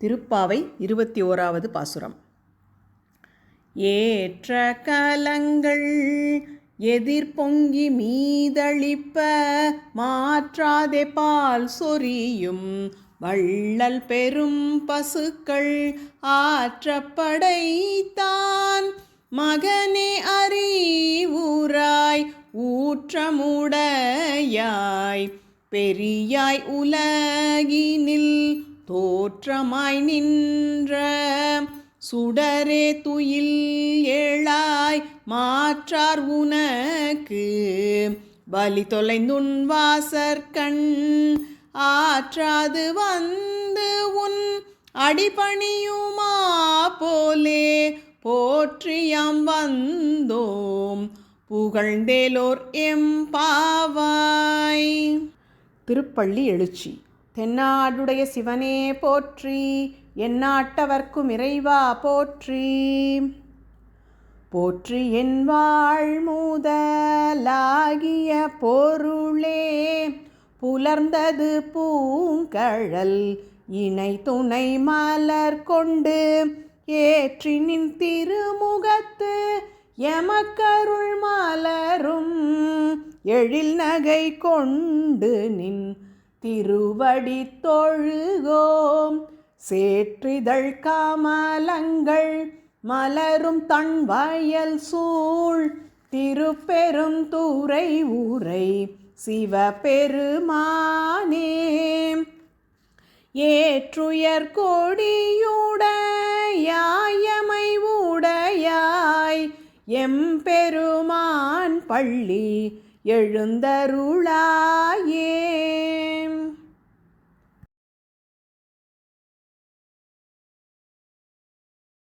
திருப்பாவை இருபத்தி ஓராவது பாசுரம். ஏற்ற கலங்கள் எதிர்பொங்கி மீதளிப்ப மாற்றாதே பால் சொரியும் வள்ளல் பெரும் பசுக்கள் ஆற்றப்படைத்தான். மகனே அறிவுராய் ஊற்றமுடையாய் பெரியாய் உலகினில் தோற்றமாய் நின்ற சுடரே துயில் ஏழாய் மாற்றார் உனக்கு. பலி தொலைந்துன் வாசற்கண் ஆற்றாது வந்து உன் அடிபணியுமா போலே. போற்றியாம் வந்தோம் புகழ்ந்தேலோர் எம்பாவாய் திருப்பள்ளி எழுச்சி. தென்னாடுடைய சிவனே போற்றி எந்நாட்டவர்க்கும் இறைவா போற்றி. போற்றி என் வாழ் முதலாகிய பொருளே புலர்ந்தது பூங்கழல் இணை துணை மலர் கொண்டு ஏற்றினின் திருமுகத்து எமக்கருள் மலரும் எழில் நகை கொண்டு நின் திருவடி தொழுகோம். சேற்றிதழ் காமலங்கள் மலரும் தன் வயல் சூழ். திருப்பெரும் தூரை ஊரை சிவபெருமானே. ஏற்றுயர் கொடியுடையாயமை உடையாய். எம்பெருமான் பள்ளி எழுந்தருளாயே.